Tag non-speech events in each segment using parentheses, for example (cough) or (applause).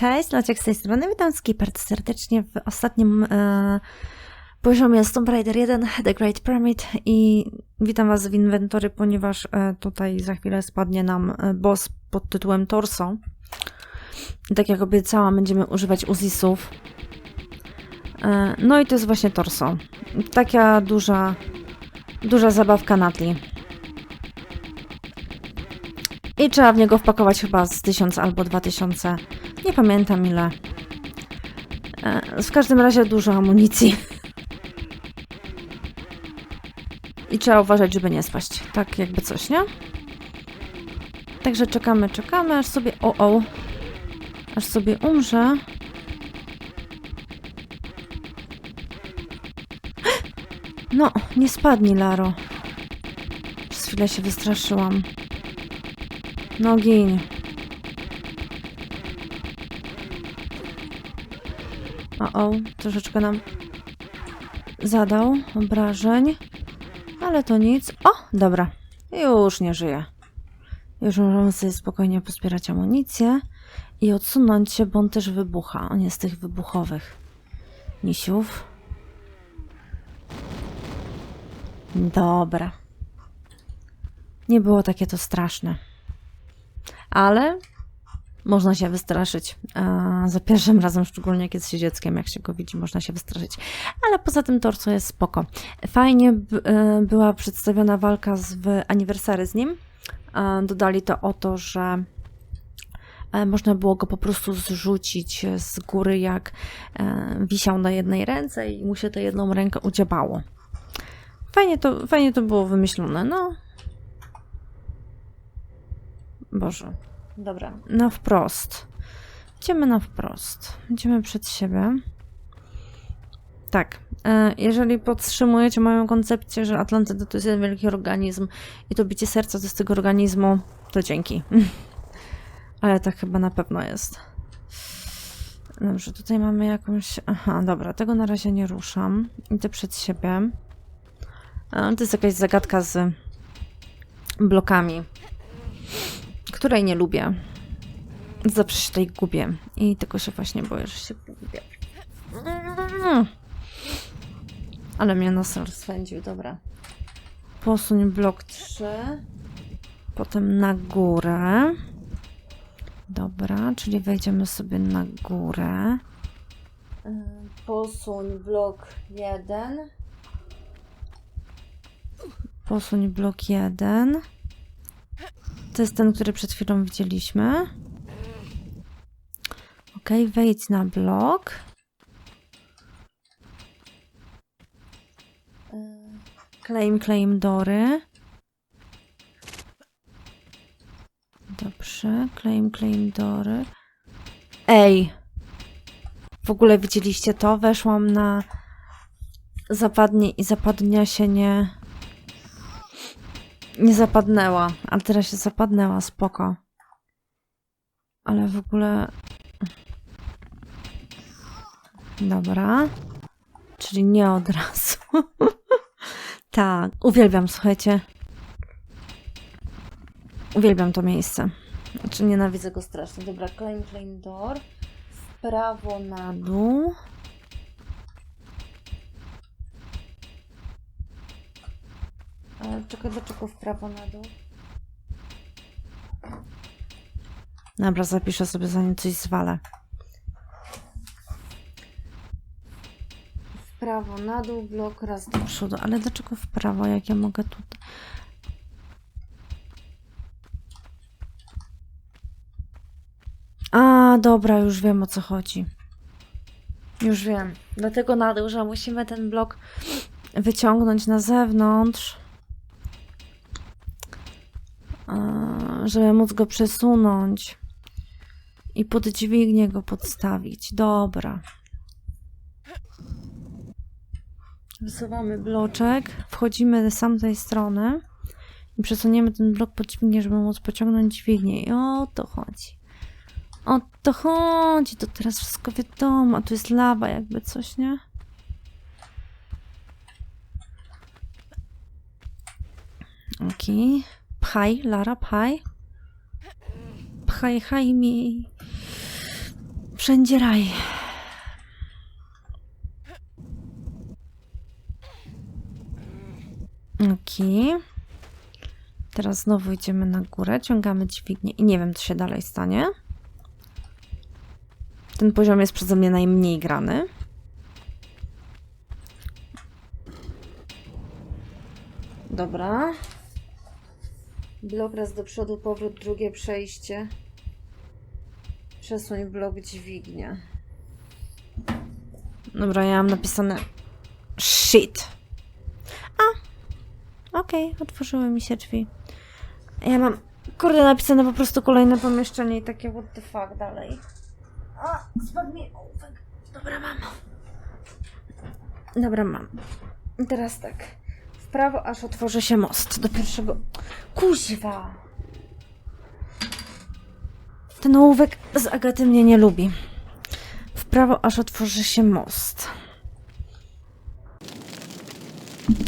Cześć, Lociek z tej strony. Witam Skipper serdecznie w ostatnim e, poziomie Tomb Raider 1, The Great Pyramid i witam Was w inwentory, ponieważ e, tutaj za chwilę spadnie nam e, boss pod tytułem Torso. I tak jak obiecałam, będziemy używać Uzisów. E, no i to jest właśnie Torso. Taka duża, duża zabawka na tle. I trzeba w niego wpakować chyba z 1000 albo 2000. Nie pamiętam ile. W każdym razie dużo amunicji. I trzeba uważać, żeby nie spaść. Tak jakby coś, nie? Także czekamy, czekamy, aż sobie... O, o. Aż sobie umrze. (gasps) No, nie spadnij, Laro. Przez chwilę się wystraszyłam. No gin. O, o, troszeczkę nam zadał obrażeń, ale to nic. O, dobra, już nie żyje. Już możemy sobie spokojnie pospierać amunicję i odsunąć się, bo on też wybucha. On jest tych wybuchowych misiów. Dobra. Nie było takie to straszne ale można się wystraszyć. Za pierwszym razem, szczególnie jest się dzieckiem, jak się go widzi, można się wystraszyć. Ale poza tym torso jest spoko. Fajnie e, była przedstawiona walka z, w aniversary z nim. E, dodali to o to, że e, można było go po prostu zrzucić z góry, jak wisiał na jednej ręce i mu się tę jedną rękę udziebało. Fajnie to, fajnie to było wymyślone, no. Boże. Dobra, na wprost. Idziemy na wprost. Idziemy przed siebie. Tak. e, Jeżeli podtrzymujecie moją koncepcję, że Atlantyda to jest jeden wielki organizm i to bicie serca to z tego organizmu, to dzięki. (laughs) Ale tak chyba na pewno jest. Dobrze, tutaj mamy jakąś... Aha, dobra, tego na razie nie ruszam. Idę przed siebie. E, To jest jakaś zagadka z blokami której nie lubię. Zawsze się tutaj gubię. I tego się właśnie boję, że się gubię. Ale mnie nos rozpędził, dobra. Posuń blok 3. Potem na górę. Dobra, czyli wejdziemy sobie na górę. Yy, Posuń blok 1. Posuń blok 1. To jest ten, który przed chwilą widzieliśmy. Ok, wejdź na blok. Claim, claim dory. Dobrze, claim, claim dory. Ej! W ogóle widzieliście to? Weszłam na zapadnie i zapadnia się nie nie zapadnęła, a teraz się zapadnęła, spoko. Ale w ogóle... Dobra. Czyli nie od razu. (laughs) tak, uwielbiam, słuchajcie. Uwielbiam to miejsce. Znaczy nienawidzę go strasznie. Dobra, claim, claim door. W prawo na dół. Czekaj, dlaczego w prawo na dół? Dobra, zapiszę sobie zanim coś zwalę. W prawo na dół, blok raz do przodu. Ale dlaczego w prawo, jak ja mogę tutaj? A, dobra, już wiem o co chodzi. Już wiem. Dlatego na dół, że musimy ten blok wyciągnąć na zewnątrz. Żeby móc go przesunąć i pod dźwignię go podstawić. Dobra. Wysuwamy bloczek, wchodzimy z tamtej strony i przesuniemy ten blok pod dźwignię, żeby móc pociągnąć dźwignię. I o to chodzi. O to chodzi, to teraz wszystko wiadomo, a tu jest lawa jakby coś, nie? Okej. Pchaj, Lara, pchaj. Pchaj, haj mi. Wszędzie raj. Okej. Teraz znowu idziemy na górę, ciągamy dźwignię i nie wiem, co się dalej stanie. Ten poziom jest przeze mnie najmniej grany. Dobra. Blok raz do przodu, powrót, drugie przejście. Przesuń blok dźwignia. Dobra, ja mam napisane shit. A, okej, otworzyły mi się drzwi. Ja mam, kurde, napisane po prostu kolejne pomieszczenie i takie what the fuck dalej. A, spadł mi ołówek. Dobra, mam. Dobra, mam. Teraz tak. Prawo, aż otworzy się most do pierwszego... Kuźwa! Ten ołówek z Agaty mnie nie lubi. W prawo, aż otworzy się most.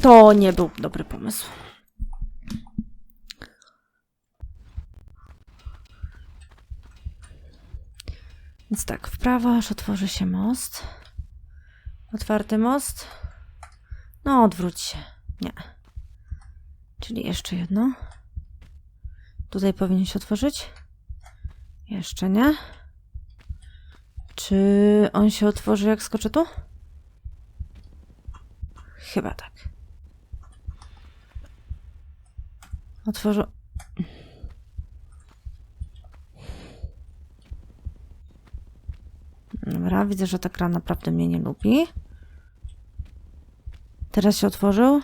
To nie był dobry pomysł. Więc tak, w prawo, aż otworzy się most. Otwarty most. No, odwróć się. Nie. Czyli jeszcze jedno. Tutaj powinien się otworzyć. Jeszcze nie. Czy on się otworzy jak skoczę tu? Chyba tak. Otworzył. Dobra, widzę, że ta gra naprawdę mnie nie lubi. Teraz się otworzył?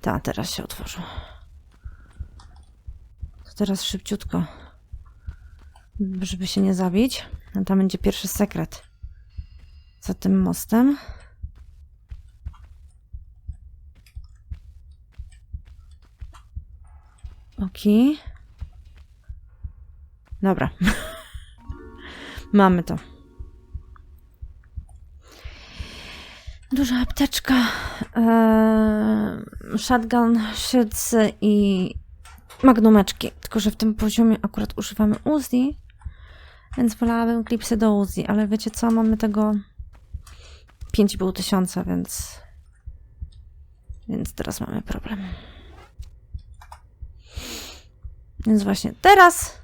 Tak, teraz się otworzył. To teraz szybciutko. Żeby się nie zabić. A tam będzie pierwszy sekret. Za tym mostem. Okej. Dobra. (laughs) Mamy to. Duża apteczka, ee, shotgun, szycy i magnumeczki. Tylko, że w tym poziomie akurat używamy Uzi, więc wolałabym klipsy do Uzi, ale wiecie co, mamy tego 5,5 tysiąca, więc więc teraz mamy problem. Więc właśnie teraz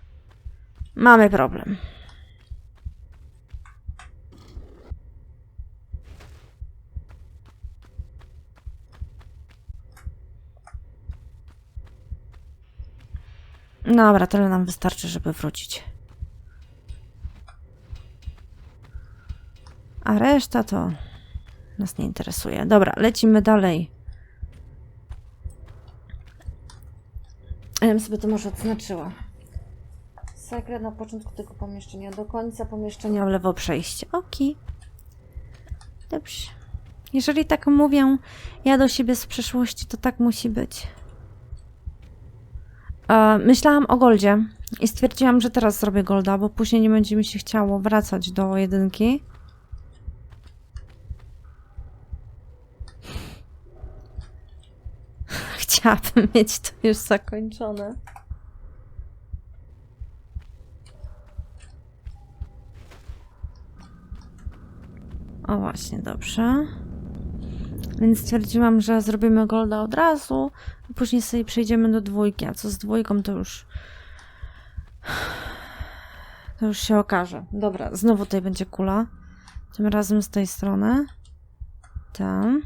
mamy problem. Dobra, tyle nam wystarczy, żeby wrócić. A reszta to nas nie interesuje. Dobra, lecimy dalej. Ja bym sobie to może odznaczyła. Sekret na początku tego pomieszczenia. Do końca pomieszczenia w lewo przejście. Oki. Dobrze. Jeżeli tak mówię, ja do siebie z przeszłości, to tak musi być. Myślałam o Goldzie i stwierdziłam, że teraz zrobię Golda, bo później nie będzie mi się chciało wracać do jedynki. (laughs) Chciałabym mieć to już zakończone. O właśnie, dobrze. Więc stwierdziłam, że zrobimy Golda od razu, a później sobie przejdziemy do dwójki. A co z dwójką, to już. To już się okaże. Dobra, znowu tutaj będzie kula. Tym razem z tej strony. Tam.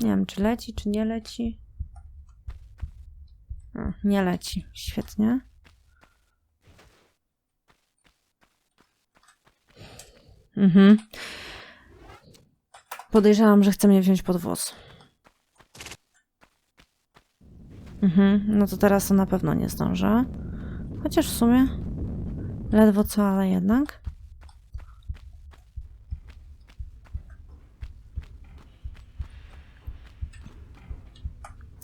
Nie wiem, czy leci, czy nie leci. O, nie leci. Świetnie. Mhm. Podejrzewam, że chce mnie wziąć pod włos. Mhm, no to teraz to na pewno nie zdążę. Chociaż w sumie ledwo co, ale jednak.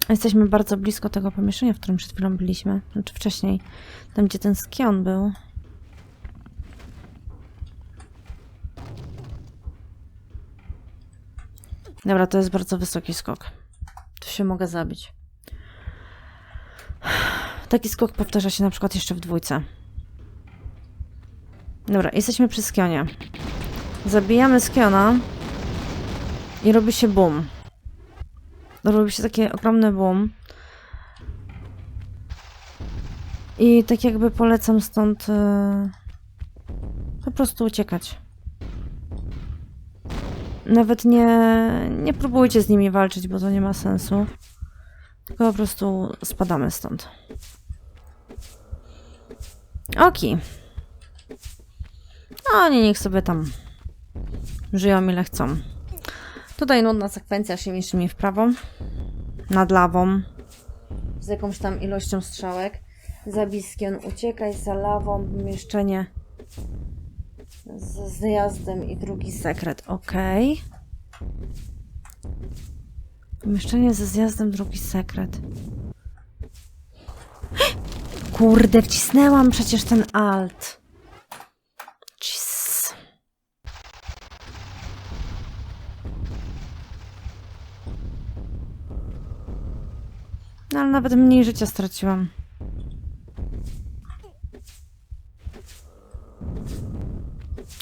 Jesteśmy bardzo blisko tego pomieszczenia, w którym przed chwilą byliśmy. Znaczy wcześniej, tam gdzie ten skion był. Dobra, to jest bardzo wysoki skok. Tu się mogę zabić. Taki skok powtarza się na przykład jeszcze w dwójce. Dobra, jesteśmy przy skionie. Zabijamy skiona i robi się boom. Robi się takie ogromne boom. I tak jakby polecam stąd e, po prostu uciekać. Nawet nie, nie próbujcie z nimi walczyć, bo to nie ma sensu. Tylko po prostu spadamy stąd. Oki. Oni niech sobie tam żyją ile chcą. Tutaj nudna sekwencja szymi szymi w prawo. Nad lawą. Z jakąś tam ilością strzałek. Zabiskion, uciekaj za lawą, pomieszczenie z zjazdem i drugi sekret. Ok. Pomieszczenie ze zjazdem, drugi sekret. (gasps) Kurde, wcisnęłam przecież ten alt. Jeez. No ale nawet mniej życia straciłam.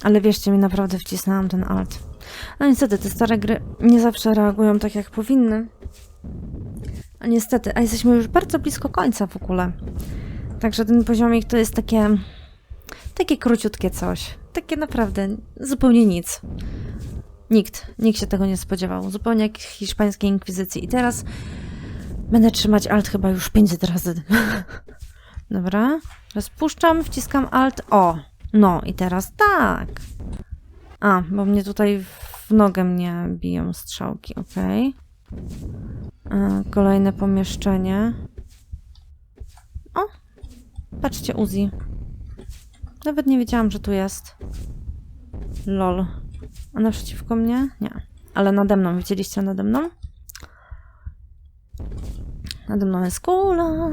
Ale wierzcie mi, naprawdę wcisnęłam ten alt. No niestety, te stare gry nie zawsze reagują tak, jak powinny. A niestety, a jesteśmy już bardzo blisko końca w ogóle. Także ten poziomik to jest takie... Takie króciutkie coś. Takie naprawdę zupełnie nic. Nikt, nikt się tego nie spodziewał. Zupełnie jak hiszpańskiej inkwizycji. I teraz będę trzymać alt chyba już 500 razy. (laughs) Dobra. Rozpuszczam, wciskam alt. O! No i teraz tak. A, bo mnie tutaj w nogę mnie biją strzałki. E, Kolejne pomieszczenie. O! Patrzcie, Uzi. Nawet nie wiedziałam, że tu jest. Lol. A naprzeciwko mnie? Nie. Ale nade mną, widzieliście nade mną? Nade mną jest kula.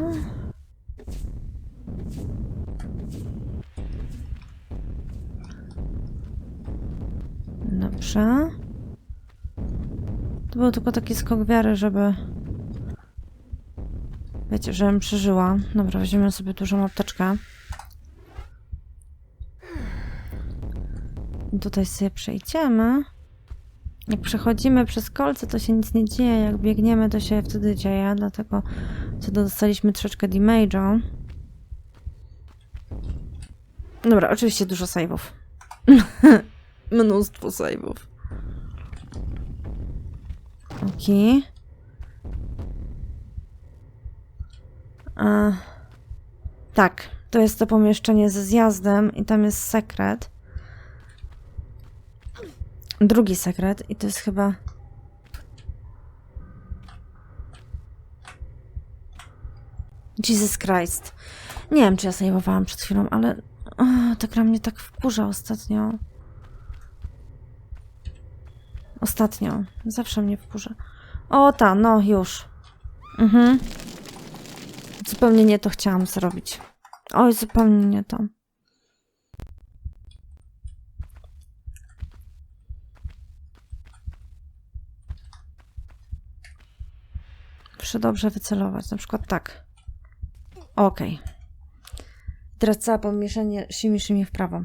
Dobrze. To był tylko taki skok wiary, żeby... Wiecie, żebym przeżyła. Dobra, weźmiemy sobie dużą apteczkę. Tutaj sobie przejdziemy. Jak przechodzimy przez kolce, to się nic nie dzieje. Jak biegniemy, to się wtedy dzieje. Dlatego co dostaliśmy troszeczkę damage'u. Dobra, oczywiście dużo save'ów. (laughs) Mnóstwo save'ów. Okej. A, Tak, to jest to pomieszczenie ze zjazdem i tam jest sekret. Drugi sekret i to jest chyba... Jesus Christ. Nie wiem, czy ja sejmowałam przed chwilą, ale o, ta gra mnie tak wkurza ostatnio. Ostatnio. Zawsze mnie wkurza. O, ta, no już. Mhm. Zupełnie nie to chciałam zrobić. Oj, zupełnie nie to. Muszę dobrze wycelować. Na przykład tak. Okej. Teraz całe pomieszczenie szymi, szymi w prawo.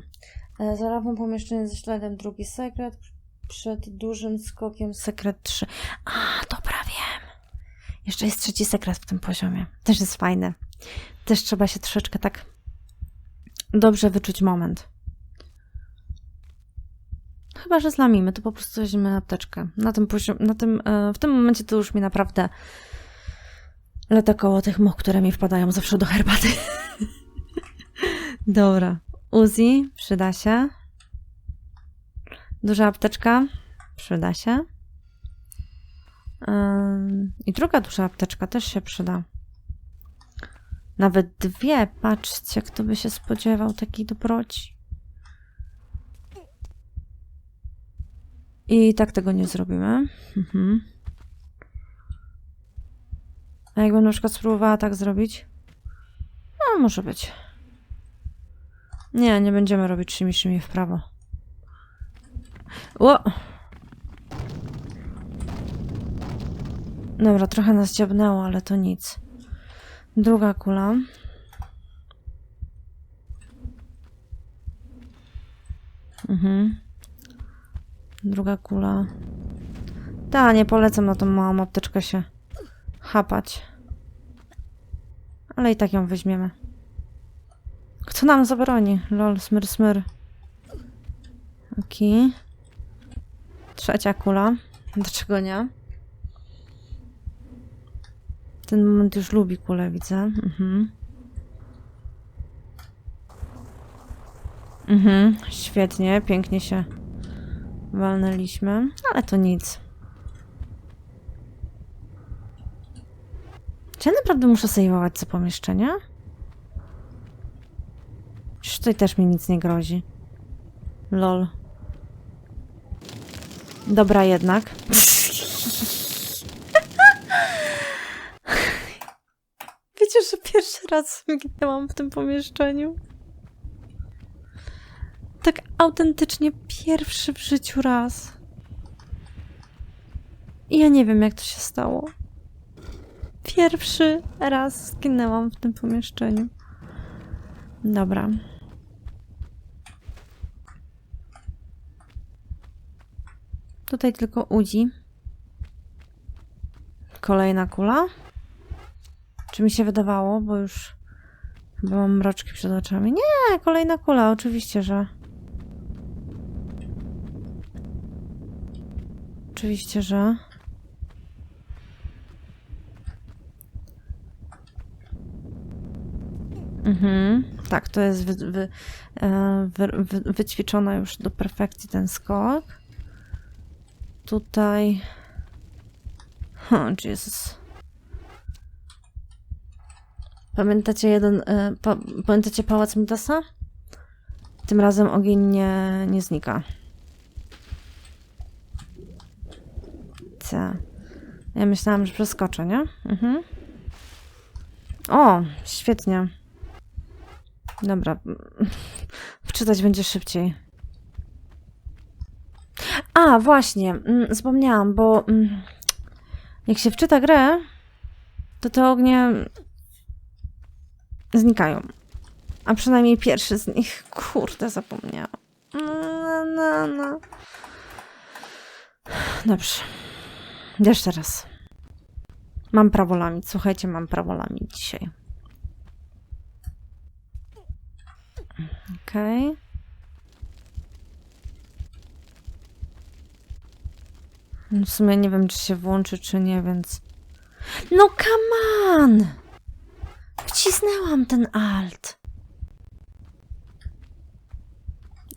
E, Za lawą pomieszczenie ze śladem drugi sekret. Przed dużym skokiem sekret 3. A, dobra, wiem. Jeszcze jest trzeci sekret w tym poziomie. Też jest fajny. Też trzeba się troszeczkę tak dobrze wyczuć moment. Chyba, że zlamimy, to po prostu weźmiemy apteczkę. Na tym poziomie, na tym, e, w tym momencie to już mi naprawdę lata koło tych much, które mi wpadają zawsze do herbaty. (laughs) Dobra. Uzi, przyda się. Duża apteczka, przyda się. I druga duża apteczka też się przyda. Nawet dwie, patrzcie, kto by się spodziewał takiej dobroci. I tak tego nie zrobimy. Mhm. A jakbym na przykład spróbowała tak zrobić? No, może być. Nie, nie będziemy robić szymi szymi w prawo. Ło! Dobra, trochę nas dziabnęło, ale to nic. Druga kula. Mhm. Druga kula. Ta, nie polecam na tą małą apteczkę się chapać. Ale i tak ją weźmiemy. Kto nam zabroni? Lol, smyr, smyr. Okej. Trzecia kula. Dlaczego nie? Ten moment już lubi kulę, widzę. Mhm. Mhm, świetnie, pięknie się walnęliśmy, ale to nic. Czy ja naprawdę muszę sejwować co pomieszczenie? Przecież tutaj też mi nic nie grozi. Lol. Dobra jednak. Wiecie, że pierwszy raz zginęłam w tym pomieszczeniu? Tak autentycznie pierwszy w życiu raz. I ja nie wiem, jak to się stało. Pierwszy raz zginęłam w tym pomieszczeniu. Dobra. Tutaj tylko udzi. Kolejna kula. Czy mi się wydawało, bo już chyba mam mroczki przed oczami. Nie, kolejna kula, oczywiście, że. Oczywiście, że. Mhm. Tak, to jest wy, wy, e, wy, wy, wyćwiczona już do perfekcji ten skok. Tutaj. O, Jezus. Pamiętacie jeden. E, pa, pamiętacie pałac Midasa? Tym razem ogień nie, nie znika. Co? Ja myślałam, że przeskoczę, nie? Mhm. O, świetnie. Dobra. (laughs) Wczytać będzie szybciej. A, właśnie. mm, Zapomniałam, bo mm, jak się wczyta grę, to te ognie znikają. A przynajmniej pierwszy z nich. Kurde, zapomniałam. No, no, no. Dobrze. Jeszcze raz. Mam prawo lamić. Słuchajcie, mam prawo lamić dzisiaj. Okej. No W sumie nie wiem, czy się włączy, czy nie, więc... No come on! Wcisnęłam ten alt.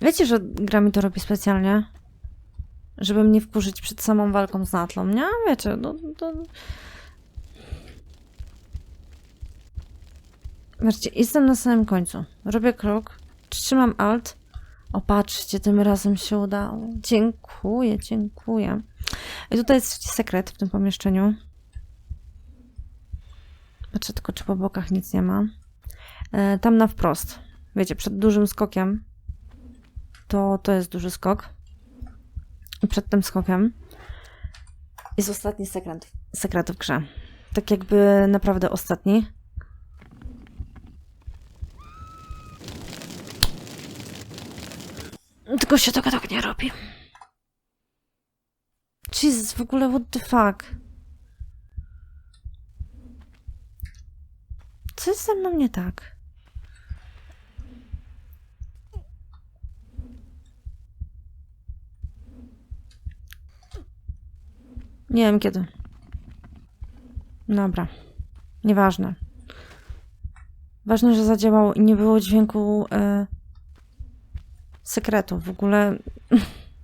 Wiecie, że gra mi to robi specjalnie? Żeby mnie wkurzyć przed samą walką z Natlą, nie? Wiecie, no to... Zobaczcie, jestem na samym końcu. Robię krok, trzymam alt. O, patrzcie, tym razem się udało. Dziękuję, dziękuję. I tutaj jest sekret w tym pomieszczeniu. Patrzę tylko, czy po bokach nic nie ma. E, tam na wprost. Wiecie, przed dużym skokiem. To, to jest duży skok. I przed tym skokiem jest ostatni sekret, sekret w grze. Tak jakby naprawdę ostatni. Tylko się tego tak nie robi. Jesus, w ogóle what the fuck? Co jest ze mną nie tak? Nie wiem kiedy. Dobra. Nieważne. Ważne, że zadziałał i nie było dźwięku e, sekretu. W ogóle.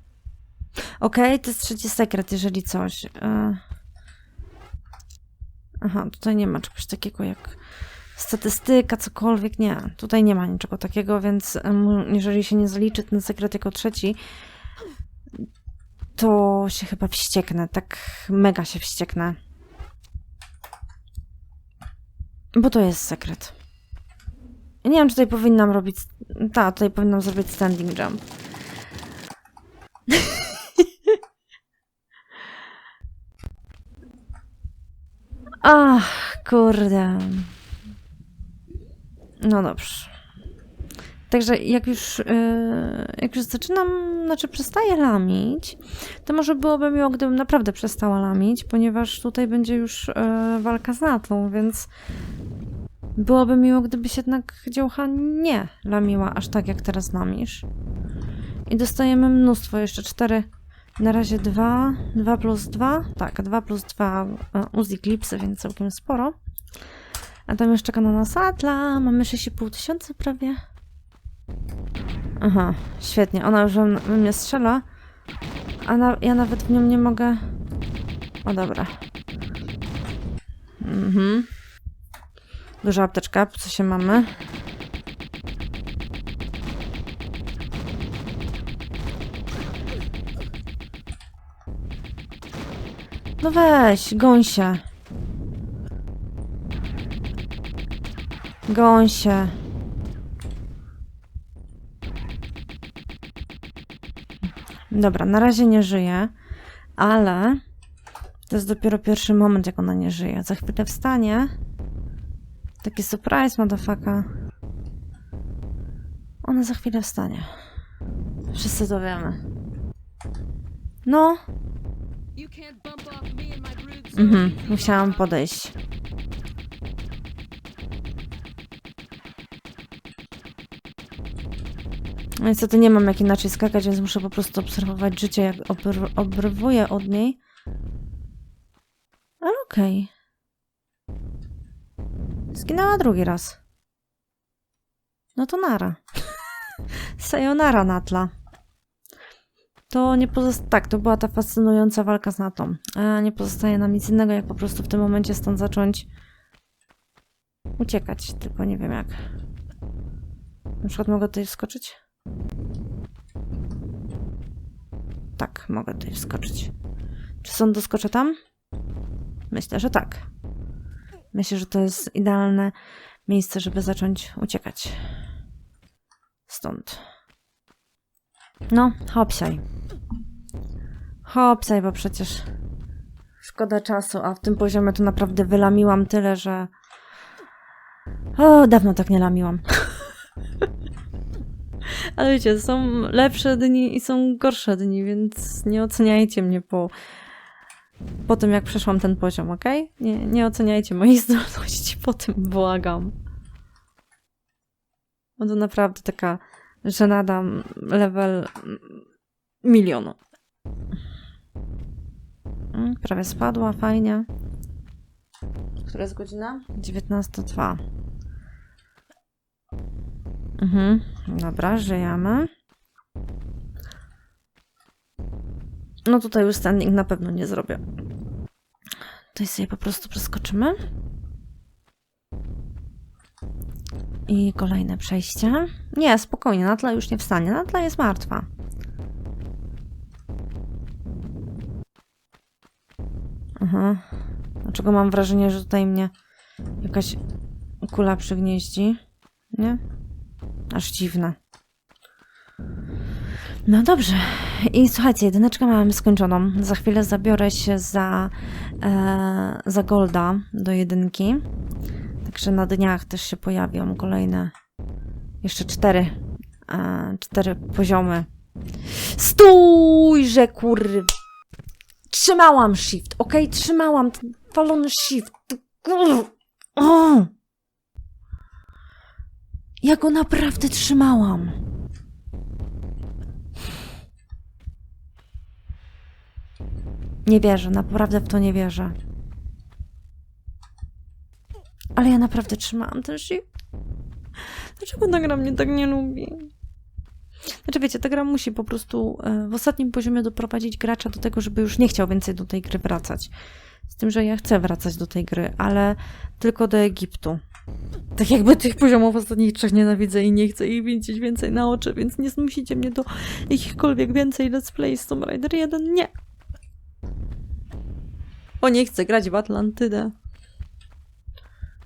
(laughs) Okej, to jest trzeci sekret, jeżeli coś. E... Aha, tutaj nie ma czegoś takiego jak statystyka, cokolwiek. Nie, tutaj nie ma niczego takiego, więc jeżeli się nie zaliczy ten sekret jako trzeci, to się chyba wścieknę. Tak mega się wścieknę. Bo to jest sekret. Nie wiem, czy tutaj powinnam robić. Tak, tutaj powinnam zrobić standing jump. (laughs) Ach, kurde. No dobrze. Także jak już, yy, jak już zaczynam, znaczy przestaję lamić, to może byłoby miło, gdybym naprawdę przestała lamić, ponieważ tutaj będzie już yy, walka z natą, więc byłoby miło, gdybyś jednak działcha nie lamiła aż tak, jak teraz lamisz. I dostajemy mnóstwo, jeszcze cztery, na razie dwa, dwa plus dwa, tak, dwa plus dwa e, Uzi Clipsy, więc całkiem sporo. A tam jeszcze czeka na nas Atla, mamy 6,5 tysiąca prawie. Aha, świetnie, ona już we mnie strzela, a na, ja nawet w nią nie mogę... O dobra. Mhm. Duża apteczka, co się mamy? No weź, gąsie. Gąsie. Dobra, na razie nie żyje, ale to jest dopiero pierwszy moment, jak ona nie żyje. Za chwilę wstanie. Taki surprise, motherfucker. Ona za chwilę wstanie. Wszyscy to wiemy. No, Mhm, musiałam podejść. No Niestety nie mam jak inaczej skakać, więc muszę po prostu obserwować życie, jak obr- obrywuję od niej. Ale okej. Zginęła drugi raz. No to nara. (laughs) Sayonara, Natla. To nie pozostaje. Tak, to była ta fascynująca walka z Natą. A nie pozostaje nam nic innego, jak po prostu w tym momencie stąd zacząć uciekać. Tylko nie wiem jak. Na przykład mogę tutaj wskoczyć? Tak, mogę tutaj wskoczyć. Czy sąd doskoczę tam? Myślę, że tak. Myślę, że to jest idealne miejsce, żeby zacząć uciekać. Stąd. No, hopsiaj. Hopsaj, bo przecież szkoda czasu, a w tym poziomie to naprawdę wylamiłam tyle, że... O, dawno tak nie lamiłam. (laughs) Ale wiecie, są lepsze dni i są gorsze dni, więc nie oceniajcie mnie po, po tym, jak przeszłam ten poziom, ok? Nie, nie oceniajcie mojej (laughs) zdolności po tym, błagam. Bo to naprawdę taka żenada level milion. Mm, Prawie spadła, fajnie. Która jest godzina? 19.02. Mhm, dobra, żyjemy. No tutaj już standing na pewno nie zrobię. Tutaj sobie po prostu przeskoczymy. I kolejne przejście. Nie, spokojnie, Natla już nie wstanie. Natla jest martwa. Aha. Dlaczego mam wrażenie, że tutaj mnie jakaś kula przygnieździ? Nie? Aż dziwne. No dobrze. I słuchajcie, jedyneczkę mamy skończoną. Za chwilę zabiorę się za, e, za Golda do jedynki. Także na dniach też się pojawią kolejne jeszcze cztery, e, cztery poziomy. Stójże, kurwa! Trzymałam shift, ok? Trzymałam ten walony shift. Kur... Ja go naprawdę trzymałam. Nie wierzę, naprawdę w to nie wierzę. Ale ja naprawdę trzymałam ten shift. Dlaczego ta gra mnie tak nie lubi? Znaczy wiecie, ta gra musi po prostu e, w ostatnim poziomie doprowadzić gracza do tego, żeby już nie chciał więcej do tej gry wracać. Z tym, że ja chcę wracać do tej gry, ale tylko do Egiptu. Tak jakby tych poziomów ostatnich trzech nienawidzę i nie chcę ich widzieć więcej na oczy, więc nie zmusicie mnie do jakichkolwiek więcej Let's Play z Tomb Raider 1. Nie! O, nie chcę grać w Atlantydę.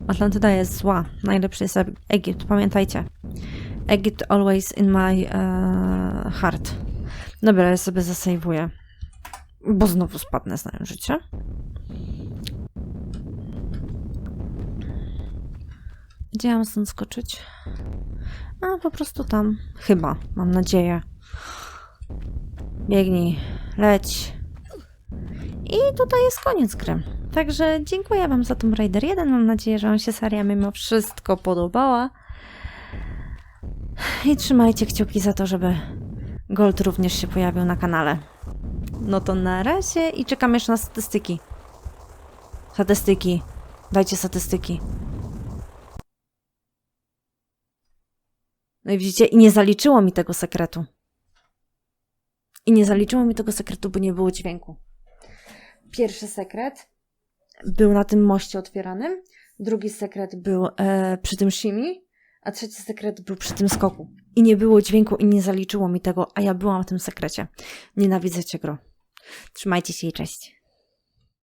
Atlantyda jest zła. Najlepszy jest Egipt, pamiętajcie. Egypt always in my uh, heart. Dobra, ja sobie zasejwuję. Bo znowu spadnę, znają życie. I Gdzie ja mam stąd skoczyć? A, po prostu tam. Chyba, mam nadzieję. Biegnij, leć. I tutaj jest koniec gry. Także dziękuję Wam za Tomb Raider 1. Mam nadzieję, że Wam się seria mimo wszystko podobała. I trzymajcie kciuki za to, żeby Gold również się pojawił na kanale. No to na razie i czekam jeszcze na statystyki. Statystyki. Dajcie statystyki. No i widzicie, i nie zaliczyło mi tego sekretu. I nie zaliczyło mi tego sekretu, bo nie było dźwięku. Pierwszy sekret był na tym moście otwieranym, drugi sekret był e, przy tym shimi, a trzeci sekret był przy tym skoku. I nie było dźwięku i nie zaliczyło mi tego, a ja byłam w tym sekrecie. Nienawidzę cię, gro. Trzymajcie się i cześć.